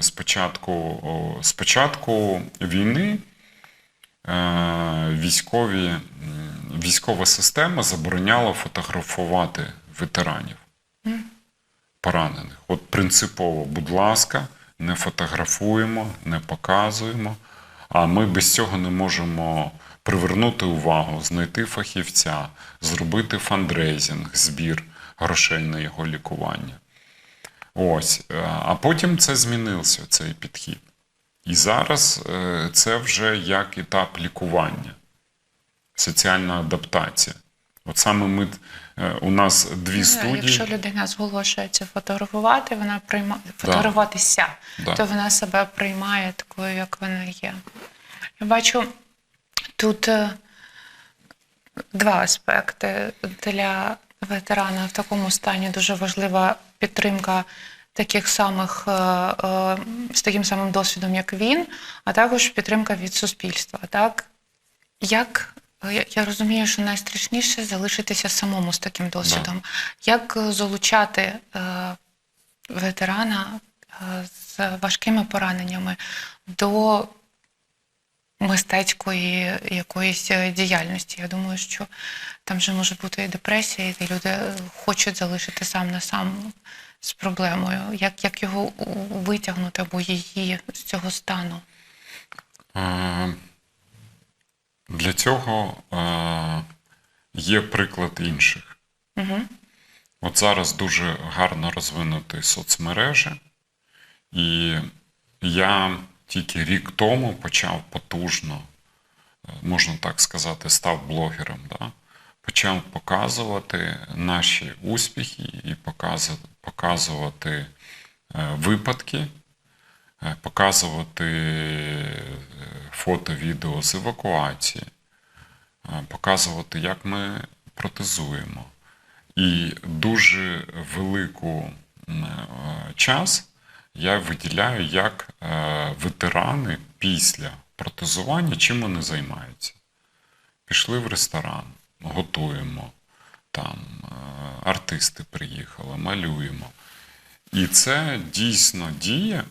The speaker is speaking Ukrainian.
спочатку, спочатку війни е, військові, військова система забороняла фотографувати ветеранів поранених. От принципово, будь ласка, не фотографуємо, не показуємо. А ми без цього не можемо привернути увагу, знайти фахівця, зробити фандрейзинг, збір грошей на його лікування. Ось. Е, А потім це змінився, цей підхід. І зараз е, це вже як етап лікування, соціальна адаптація. От саме ми, е, у нас дві студії. Якщо людина зголошується фотографувати, вона приймає фотографуватися, Да. то вона себе приймає такою, як вона є. Я бачу тут два аспекти для ветерана в такому стані дуже важлива підтримка таких самих е, е, з таким самим досвідом, як він, а також підтримка від суспільства. Так? Як я, розумію, що найстрашніше залишитися самому з таким досвідом. Як залучати е, ветерана з важкими пораненнями до мистецької якоїсь діяльності? Я думаю, що там же може бути і депресія, і люди хочуть залишити сам на сам з проблемою. Як, як його витягнути або її з цього стану? Е, Для цього е, є приклад інших. Угу. От зараз дуже гарно розвинуті соцмережі, і я тільки рік тому почав потужно, е, можна так сказати, став блогером. Да? Почав показувати наші успіхи і показу- показувати е, випадки, е, показувати е, фото, відео з евакуації, показувати, як ми протезуємо. І дуже велику час я виділяю, як ветерани після протезування, чим вони займаються. Пішли в ресторан, готуємо, там е, артисти приїхали, малюємо. І це дійсно діє